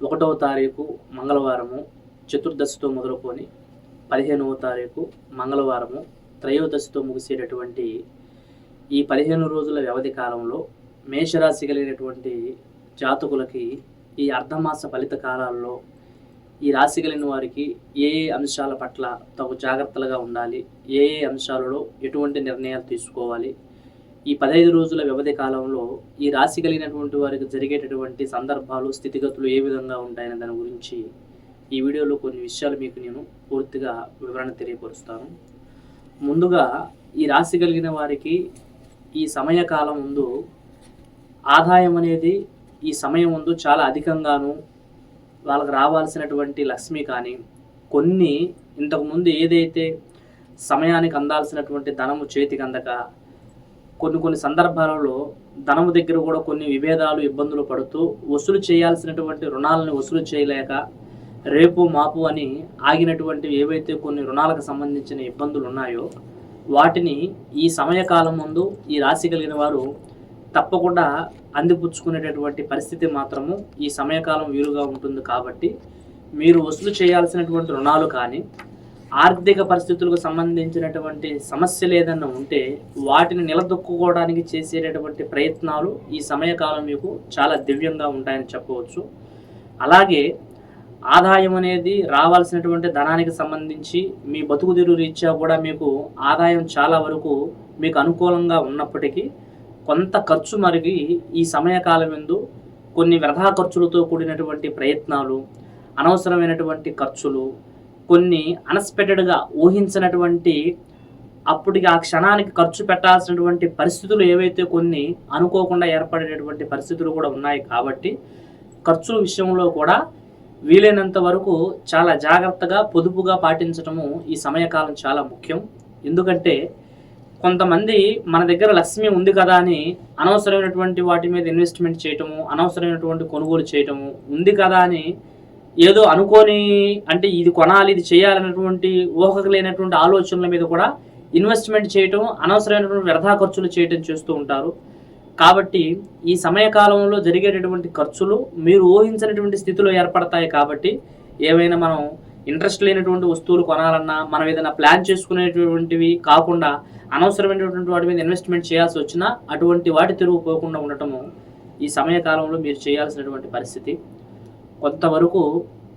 ఒకటవ తారీఖు మంగళవారము చతుర్దశితో మొదలుకొని పదిహేనవ తారీఖు మంగళవారము త్రయోదశితో ముగిసేటటువంటి ఈ పదిహేను రోజుల వ్యవధి కాలంలో మేషరాశి కలిగినటువంటి జాతకులకి ఈ అర్ధమాస ఫలిత కాలాల్లో ఈ రాశి కలిగిన వారికి ఏ ఏ అంశాల పట్ల తగు జాగ్రత్తలుగా ఉండాలి ఏ ఏ అంశాలలో ఎటువంటి నిర్ణయాలు తీసుకోవాలి ఈ పదహైదు రోజుల వ్యవధి కాలంలో ఈ రాశి కలిగినటువంటి వారికి జరిగేటటువంటి సందర్భాలు స్థితిగతులు ఏ విధంగా ఉంటాయనే దాని గురించి ఈ వీడియోలో కొన్ని విషయాలు మీకు నేను పూర్తిగా వివరణ తెలియపరుస్తాను. ముందుగా ఈ రాశి కలిగిన వారికి ఈ సమయకాలం ముందు ఆదాయం అనేది ఈ సమయం ముందు చాలా అధికంగాను వాళ్ళకి రావాల్సినటువంటి లక్ష్మి కానీ కొన్ని ఇంతకుముందు ఏదైతే సమయానికి అందాల్సినటువంటి ధనము చేతికి అందక కొన్ని కొన్ని సందర్భాలలో ధనము దగ్గర కూడా కొన్ని విభేదాలు ఇబ్బందులు పడుతూ వసూలు చేయాల్సినటువంటి రుణాలను వసూలు చేయలేక రేపు మాపు అని ఆగినటువంటి ఏవైతే కొన్ని రుణాలకు సంబంధించిన ఇబ్బందులు ఉన్నాయో వాటిని ఈ సమయకాలం ముందు ఈ రాశి కలిగిన వారు తప్పకుండా అందిపుచ్చుకునేటటువంటి పరిస్థితి మాత్రము ఈ సమయకాలం వీలుగా ఉంటుంది కాబట్టి మీరు వసూలు చేయాల్సినటువంటి రుణాలు కానీ ఆర్థిక పరిస్థితులకు సంబంధించినటువంటి సమస్యలు ఏదన్నా ఉంటే వాటిని నిలదొక్కుకోవడానికి చేసేటటువంటి ప్రయత్నాలు ఈ సమయకాలం మీకు చాలా దివ్యంగా ఉంటాయని చెప్పవచ్చు. అలాగే ఆదాయం అనేది రావాల్సినటువంటి ధనానికి సంబంధించి మీ బతుకుదిరు రీత్యా కూడా మీకు ఆదాయం చాలా వరకు మీకు అనుకూలంగా ఉన్నప్పటికీ కొంత ఖర్చు మరిగి ఈ సమయకాలం ఎందు కొన్ని వ్యర్థా ఖర్చులతో కూడినటువంటి ప్రయత్నాలు అనవసరమైనటువంటి ఖర్చులు కొన్ని అన్ఎక్స్పెక్టెడ్గా ఊహించినటువంటి అప్పటికి ఆ క్షణానికి ఖర్చు పెట్టాల్సినటువంటి పరిస్థితులు ఏవైతే కొన్ని అనుకోకుండా ఏర్పడేటటువంటి పరిస్థితులు కూడా ఉన్నాయి కాబట్టి ఖర్చుల విషయంలో కూడా వీలైనంత వరకు చాలా జాగ్రత్తగా పొదుపుగా పాటించడము ఈ సమయకాలం చాలా ముఖ్యం. ఎందుకంటే కొంతమంది మన దగ్గర లక్ష్మి ఉంది కదా అని అనవసరమైనటువంటి వాటి మీద ఇన్వెస్ట్మెంట్ చేయటము అనవసరమైనటువంటి కొనుగోలు చేయటము ఉంది కదా అని ఏదో అనుకోని అంటే ఇది కొనాలి ఇది చేయాలన్నటువంటి ఊహకు లేనటువంటి ఆలోచనల మీద కూడా ఇన్వెస్ట్మెంట్ చేయటం అనవసరమైనటువంటి వ్యర్థా ఖర్చులు చేయటం చేస్తూ ఉంటారు. కాబట్టి ఈ సమయకాలంలో జరిగేటటువంటి ఖర్చులు మీరు ఊహించినటువంటి స్థితిలో ఏర్పడతాయి కాబట్టి ఏవైనా మనం ఇంట్రెస్ట్ లేనటువంటి వస్తువులు కొనాలన్నా మనం ఏదైనా ప్లాన్ చేసుకునేటువంటివి కాకుండా అనవసరమైనటువంటి వాటి మీద ఇన్వెస్ట్మెంట్ చేయాల్సి వచ్చినా అటువంటి వాటి తిరుగు పోకుండా ఉండటము ఈ సమయకాలంలో మీరు చేయాల్సినటువంటి పరిస్థితి. కొంతవరకు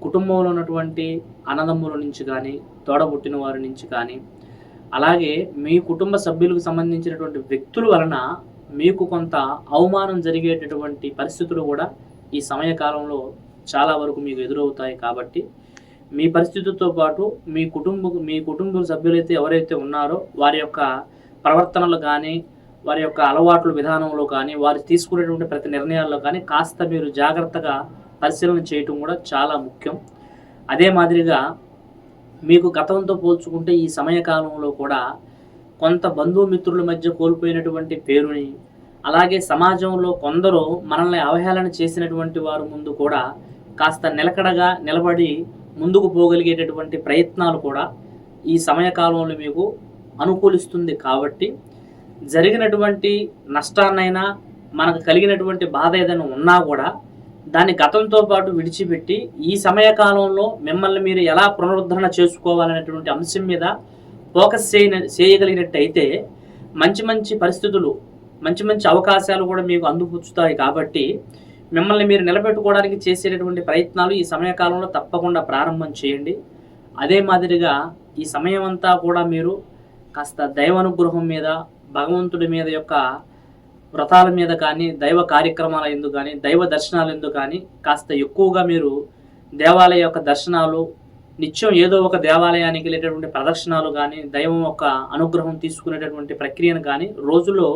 కుటుంబంలో ఉన్నటువంటి అన్నదమ్ముల నుంచి కానీ తోడబుట్టిన వారి నుంచి కానీ అలాగే మీ కుటుంబ సభ్యులకు సంబంధించినటువంటి వ్యక్తుల వలన మీకు కొంత అవమానం జరిగేటటువంటి పరిస్థితులు కూడా ఈ సమయకాలంలో చాలా వరకు మీకు ఎదురవుతాయి కాబట్టి మీ పరిస్థితితో పాటు మీ కుటుంబ మీ కుటుంబ సభ్యులైతే ఎవరైతే ఉన్నారో వారి యొక్క ప్రవర్తనలు కానీ వారి యొక్క అలవాట్ల విధానంలో కానీ వారు తీసుకునేటువంటి ప్రతి నిర్ణయాల్లో కానీ కాస్త మీరు జాగ్రత్తగా పరిశీలన చేయటం కూడా చాలా ముఖ్యం. అదే మాదిరిగా మీకు గతంతో పోల్చుకుంటే ఈ సమయకాలంలో కూడా కొంత బంధుమిత్రుల మధ్య కోల్పోయినటువంటి పేరుని అలాగే సమాజంలో కొందరు మనల్ని అవహేళన చేసినటువంటి వారు ముందు కూడా కాస్త నిలకడగా నిలబడి ముందుకు పోగలిగేటటువంటి ప్రయత్నాలు కూడా ఈ సమయకాలంలో మీకు అనుకూలిస్తుంది కాబట్టి జరిగినటువంటి నష్టాన్నైనా మనకు కలిగినటువంటి బాధ ఏదైనా ఉన్నా కూడా దాన్ని గతంతో పాటు విడిచిపెట్టి ఈ సమయకాలంలో మిమ్మల్ని మీరు ఎలా పునరుద్ధరణ చేసుకోవాలనేటువంటి అంశం మీద ఫోకస్ చేయ చేయగలిగినట్టయితే మంచి మంచి పరిస్థితులు మంచి మంచి అవకాశాలు కూడా మీకు అందుపుచ్చుతాయి కాబట్టి మిమ్మల్ని మీరు నిలబెట్టుకోవడానికి చేసేటటువంటి ప్రయత్నాలు ఈ సమయకాలంలో తప్పకుండా ప్రారంభం చేయండి. అదే మాదిరిగా ఈ సమయం అంతా కూడా మీరు కాస్త దైవానుగ్రహం మీద భగవంతుడి మీద యొక్క వ్రతాల మీద కానీ దైవ కార్యక్రమాల ఎందుకు కానీ దైవ దర్శనాలు ఎందుకు కానీ కాస్త ఎక్కువగా మీరు దేవాలయ యొక్క దర్శనాలు నిత్యం ఏదో ఒక దేవాలయానికి వెళ్ళేటటువంటి ప్రదక్షిణాలు కానీ దైవం యొక్క అనుగ్రహం తీసుకునేటటువంటి ప్రక్రియను కానీ రోజులో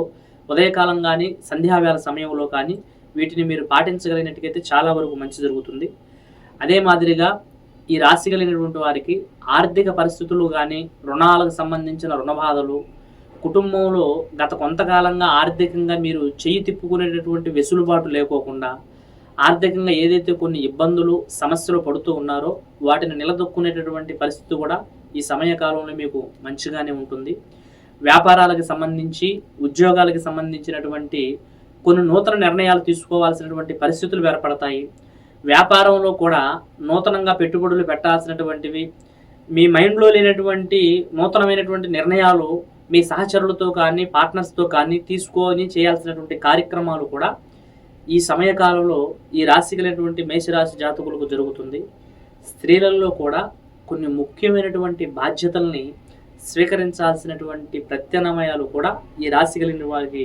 ఉదయకాలం కానీ సంధ్యావేళ సమయంలో కానీ వీటిని మీరు పాటించగలిగినట్టుకైతే చాలా వరకు మంచి జరుగుతుంది. అదే మాదిరిగా ఈ రాశి కలిగినటువంటి వారికి ఆర్థిక పరిస్థితులు కానీ రుణాలకు సంబంధించిన రుణ బాధలు కుటుంబంలో గత కొంతకాలంగా ఆర్థికంగా మీరు చెయ్యి తిప్పుకునేటటువంటి వెసులుబాటు లేకోకుండా ఆర్థికంగా ఏదైతే కొన్ని ఇబ్బందులు సమస్యలు పడుతూ ఉన్నారో వాటిని నిలదొక్కునేటటువంటి పరిస్థితి కూడా ఈ సమయకాలంలో మీకు మంచిగానే ఉంటుంది. వ్యాపారాలకు సంబంధించి ఉద్యోగాలకు సంబంధించినటువంటి కొన్ని నూతన నిర్ణయాలు తీసుకోవాల్సినటువంటి పరిస్థితులు ఏర్పడతాయి. వ్యాపారంలో కూడా నూతనంగా పెట్టుబడులు పెట్టాల్సినటువంటివి మీ మైండ్లో లేనటువంటి నూతనమైనటువంటి నిర్ణయాలు మీ సహచరులతో కానీ పార్ట్నర్స్తో కానీ తీసుకొని చేయాల్సినటువంటి కార్యక్రమాలు కూడా ఈ సమయకాలంలో ఈ రాశి కలిగినటువంటి మేషరాశి జాతకులకు జరుగుతుంది. స్త్రీలలో కూడా కొన్ని ముఖ్యమైనటువంటి బాధ్యతల్ని స్వీకరించాల్సినటువంటి ప్రత్యామ్నాయాలు కూడా ఈ రాశి కలిగిన వారికి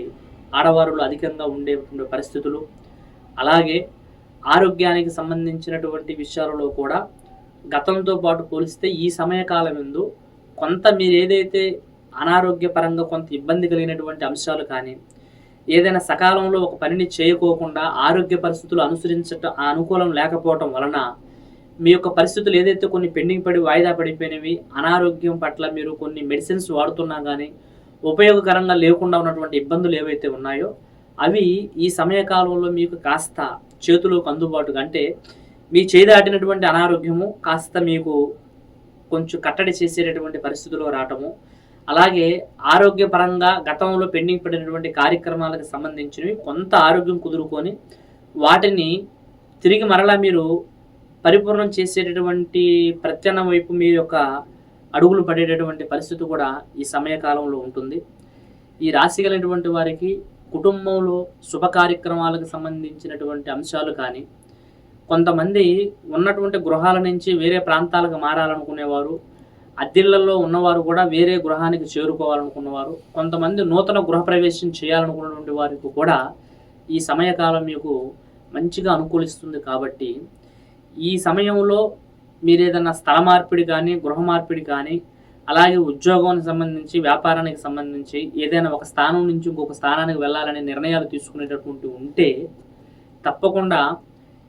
ఆడవారులు అధికంగా ఉండేటువంటి పరిస్థితులు. అలాగే ఆరోగ్యానికి సంబంధించినటువంటి విషయాలలో కూడా గతంతో పాటు పోలిస్తే ఈ సమయకాలం ఎందు కొంత మీరు ఏదైతే అనారోగ్యపరంగా కొంత ఇబ్బంది కలిగినటువంటి అంశాలు కానీ ఏదైనా సకాలంలో ఒక పనిని చేయకోకుండా ఆరోగ్య పరిస్థితులు అనుసరించటం అనుకూలం లేకపోవటం వలన మీ యొక్క పరిస్థితులు ఏదైతే కొన్ని పెండింగ్ పడి వాయిదా పడిపోయినవి అనారోగ్యం పట్ల మీరు కొన్ని మెడిసిన్స్ వాడుతున్నా కానీ ఉపయోగకరంగా లేకుండా ఉన్నటువంటి ఇబ్బందులు ఏవైతే ఉన్నాయో అవి ఈ సమయకాలంలో మీకు కాస్త చేతులకు అందుబాటుగా అంటే మీ చేదాటినటువంటి అనారోగ్యము కాస్త మీకు కొంచెం కట్టడి చేసేటటువంటి పరిస్థితుల్లో రావటము అలాగే ఆరోగ్యపరంగా గతంలో పెండింగ్ పడినటువంటి కార్యక్రమాలకు సంబంధించినవి కొంత ఆరోగ్యం కుదురుకొని వాటిని తిరిగి మరలా మీరు పరిపూర్ణం చేసేటటువంటి ప్రత్యామ్నాయం వైపు మీ యొక్క అడుగులు పడేటటువంటి పరిస్థితి కూడా ఈ సమయకాలంలో ఉంటుంది. ఈ రాశి కలిగినటువంటి వారికి కుటుంబంలో శుభ కార్యక్రమాలకు సంబంధించినటువంటి అంశాలు కానీ కొంతమంది ఉన్నటువంటి గృహాల నుంచి వేరే ప్రాంతాలకు మారాలనుకునేవారు అద్దెళ్ళలో ఉన్నవారు కూడా వేరే గృహానికి చేరుకోవాలనుకున్నవారు కొంతమంది నూతన గృహప్రవేశం చేయాలనుకున్నటువంటి వారికి కూడా ఈ సమయకాలం మీకు మంచిగా అనుకూలిస్తుంది కాబట్టి ఈ సమయంలో మీరు ఏదైనా స్థల మార్పిడి కానీ గృహ మార్పిడి కానీ అలాగే ఉద్యోగానికి సంబంధించి వ్యాపారానికి సంబంధించి ఏదైనా ఒక స్థానం నుంచి ఇంకొక స్థానానికి వెళ్ళాలనే నిర్ణయాలు తీసుకునేటటువంటి ఉంటే తప్పకుండా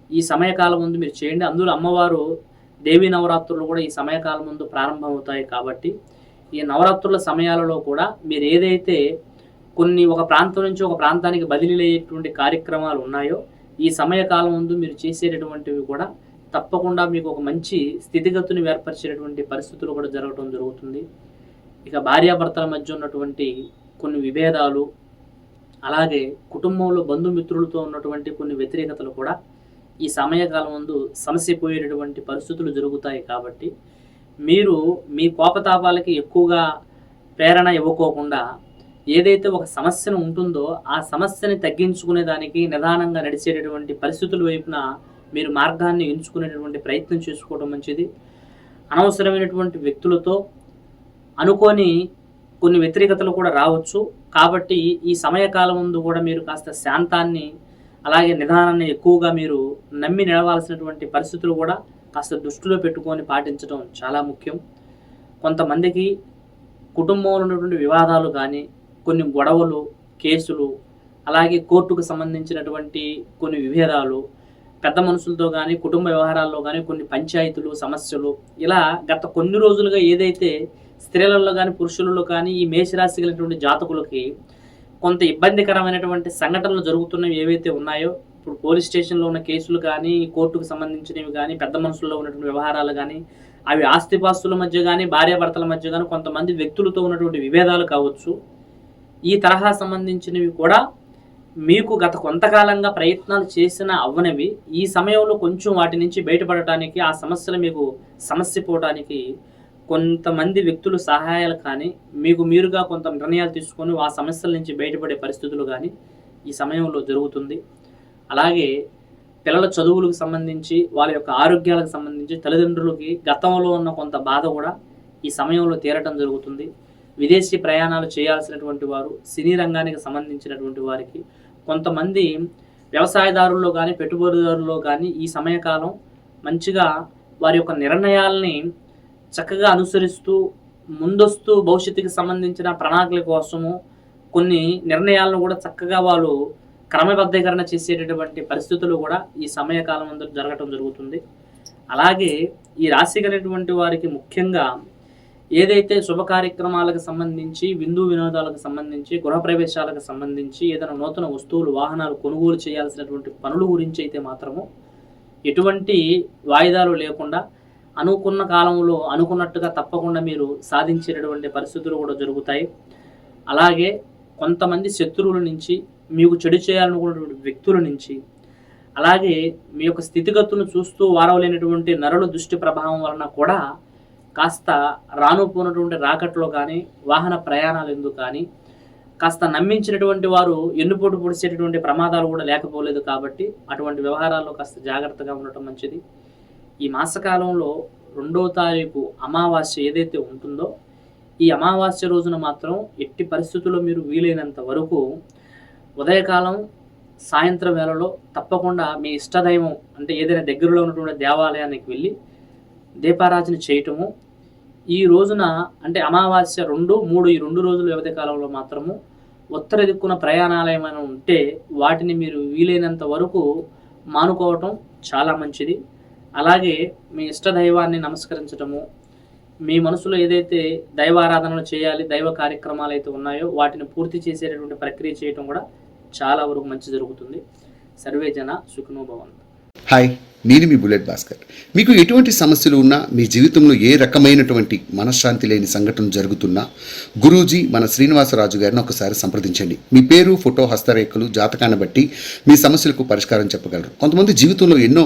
ఈ సమయకాలం ముందు మీరు చేయండి. అందులో అమ్మవారు దేవీ నవరాత్రులు కూడా ఈ సమయకాలం ముందు ప్రారంభమవుతాయి కాబట్టి ఈ నవరాత్రుల సమయాలలో కూడా మీరు ఏదైతే కొన్ని ఒక ప్రాంతం నుంచి ఒక ప్రాంతానికి బదిలీలయ్యేటువంటి కార్యక్రమాలు ఉన్నాయో ఈ సమయకాలం ముందు మీరు చేసేటటువంటివి కూడా తప్పకుండా మీకు ఒక మంచి స్థితిగతుని ఏర్పరిచేటటువంటి పరిస్థితులు కూడా జరగడం జరుగుతుంది. ఇక భార్యాభర్తల మధ్య ఉన్నటువంటి కొన్ని విభేదాలు అలాగే కుటుంబంలో బంధుమిత్రులతో ఉన్నటువంటి కొన్ని వ్యతిరేకతలు కూడా ఈ సమయకాలం ముందు సమస్య పోయేటటువంటి పరిస్థితులు జరుగుతాయి కాబట్టి మీరు మీ కోపతాపాలకి ఎక్కువగా ప్రేరణ ఇవ్వకోకుండా ఏదైతే ఒక సమస్యను ఉంటుందో ఆ సమస్యని తగ్గించుకునే దానికి నిదానంగా నడిచేటటువంటి పరిస్థితుల వైపున మీరు మార్గాన్ని ఎంచుకునేటటువంటి ప్రయత్నం చేసుకోవడం మంచిది. అనవసరమైనటువంటి వ్యక్తులతో అనుకోని కొన్ని వ్యతిరేకతలు కూడా రావచ్చు. కాబట్టి ఈ సమయకాలం ముందు కూడా మీరు కాస్త శాంతాన్ని అలాగే నిదానాన్ని ఎక్కువగా మీరు నమ్మి నిలవాల్సినటువంటి పరిస్థితులు కూడా కాస్త దృష్టిలో పెట్టుకొని పాటించడం చాలా ముఖ్యం. కొంతమందికి కుటుంబంలో ఉన్నటువంటి వివాదాలు కానీ కొన్ని గొడవలు కేసులు అలాగే కోర్టుకు సంబంధించినటువంటి కొన్ని విభేదాలు పెద్ద మనుషులతో కానీ కుటుంబ వ్యవహారాల్లో కానీ కొన్ని పంచాయతీలు సమస్యలు ఇలా గత కొన్ని రోజులుగా ఏదైతే స్త్రీలలో కానీ పురుషులలో కానీ ఈ మేషరాశి కలిగినటువంటి జాతకులకి కొంత ఇబ్బందికరమైనటువంటి సంఘటనలు జరుగుతున్నవి ఏవైతే ఉన్నాయో ఇప్పుడు పోలీస్ స్టేషన్లో ఉన్న కేసులు కానీ కోర్టుకు సంబంధించినవి కానీ పెద్ద మనుషుల్లో ఉన్నటువంటి వ్యవహారాలు కానీ అవి ఆస్తిపాస్తుల మధ్య కానీ భార్యాభర్తల మధ్య కానీ కొంతమంది వ్యక్తులతో ఉన్నటువంటి విభేదాలు కావచ్చు. ఈ తరహా సంబంధించినవి కూడా మీకు గత కొంతకాలంగా ప్రయత్నాలు చేసిన అవ్వనవి. ఈ సమయంలో కొంచెం వాటి నుంచి బయటపడటానికి ఆ సమస్యలు మీకు సమస్య పోవడానికి కొంతమంది వ్యక్తులు సహాయాలు కానీ మీకు మీరుగా కొంత నిర్ణయాలు తీసుకొని ఆ సమస్యల నుంచి బయటపడే పరిస్థితులు కానీ ఈ సమయంలో జరుగుతుంది. అలాగే పిల్లల చదువులకు సంబంధించి వాళ్ళ యొక్క ఆరోగ్యాలకు సంబంధించి తల్లిదండ్రులకి గతంలో ఉన్న కొంత బాధ కూడా ఈ సమయంలో తీరటం జరుగుతుంది. విదేశీ ప్రయాణాలు చేయాల్సినటువంటి వారు సినీ రంగానికి సంబంధించినటువంటి వారికి కొంతమంది వ్యవసాయదారుల్లో కానీ పెట్టుబడిదారుల్లో కానీ ఈ సమయకాలం మంచిగా వారి యొక్క నిర్ణయాల్ని చక్కగా అనుసరిస్తూ ముందస్తు భవిష్యత్తుకి సంబంధించిన ప్రణాళికల కోసము కొన్ని నిర్ణయాలను కూడా చక్కగా వాళ్ళు క్రమబద్ధీకరణ చేసేటటువంటి పరిస్థితులు కూడా ఈ సమయకాలం అందరూ జరగటం జరుగుతుంది. అలాగే ఈ రాశి కలిగినటువంటి వారికి ముఖ్యంగా ఏదైతే శుభ కార్యక్రమాలకు సంబంధించి విందు వినోదాలకు సంబంధించి గృహప్రవేశాలకు సంబంధించి ఏదైనా నూతన వస్తువులు వాహనాలు కొనుగోలు చేయాల్సినటువంటి పనుల గురించి అయితే మాత్రము ఎటువంటి వాయిదాలు లేకుండా అనుకున్న కాలంలో అనుకున్నట్టుగా తప్పకుండా మీరు సాధించేటటువంటి పరిస్థితులు కూడా జరుగుతాయి. అలాగే కొంతమంది శత్రువుల నుంచి మీకు చెడు చేయాలనుకున్నటువంటి వ్యక్తుల నుంచి అలాగే మీ యొక్క స్థితిగతులను చూస్తూ వారవలేనటువంటి నరుల దృష్టి ప్రభావం వలన కూడా కాస్త రానుపోయినటువంటి రాకట్లో కానీ వాహన ప్రయాణాలు ఎందుకు కానీ కాస్త నమ్మించినటువంటి వారు ఎన్నుపోటు పొడిచేటటువంటి ప్రమాదాలు కూడా లేకపోలేదు కాబట్టి అటువంటి వ్యవహారాల్లో కాస్త జాగ్రత్తగా ఉండటం మంచిది. ఈ మాసకాలంలో రెండో తారీఖు అమావాస్య ఏదైతే ఉంటుందో ఈ అమావాస్య రోజున మాత్రం ఎట్టి పరిస్థితుల్లో మీరు వీలైనంత వరకు ఉదయకాలం సాయంత్రం వేళలో తప్పకుండా మీ ఇష్టదైవం అంటే ఏదైనా దగ్గరలో ఉన్నటువంటి దేవాలయానికి వెళ్ళి దీపారాధన చేయటము. ఈ రోజున అంటే అమావాస్య రెండు మూడు ఈ రెండు రోజుల వ్యవధి కాలంలో మాత్రము ఉత్తర దిక్కున ప్రయాణాలు ఏమైనా ఉంటే వాటిని మీరు వీలైనంత వరకు మానుకోవటం చాలా మంచిది. అలాగే మీ ఇష్ట దైవాన్ని నమస్కరించటము మీ మనసులో ఏదైతే దైవారాధనలు చేయాలి దైవ కార్యక్రమాలు అయితే ఉన్నాయో వాటిని పూర్తి చేసేటటువంటి ప్రక్రియ చేయటం కూడా చాలా వరకు మంచి జరుగుతుంది. సర్వే జన సుఖనో హాయ్ నేను మీ బుల్లెట్ భాస్కర్. మీకు ఎటువంటి సమస్యలు ఉన్నా మీ జీవితంలో ఏ రకమైనటువంటి మనశ్శాంతి లేని సంఘటన జరుగుతున్నా గురూజీ మన శ్రీనివాసరాజు గారిని ఒకసారి సంప్రదించండి. మీ పేరు ఫోటో హస్తరేఖలు జాతకాన్ని బట్టి మీ సమస్యలకు పరిష్కారం చెప్పగలరు. కొంతమంది జీవితంలో ఎన్నో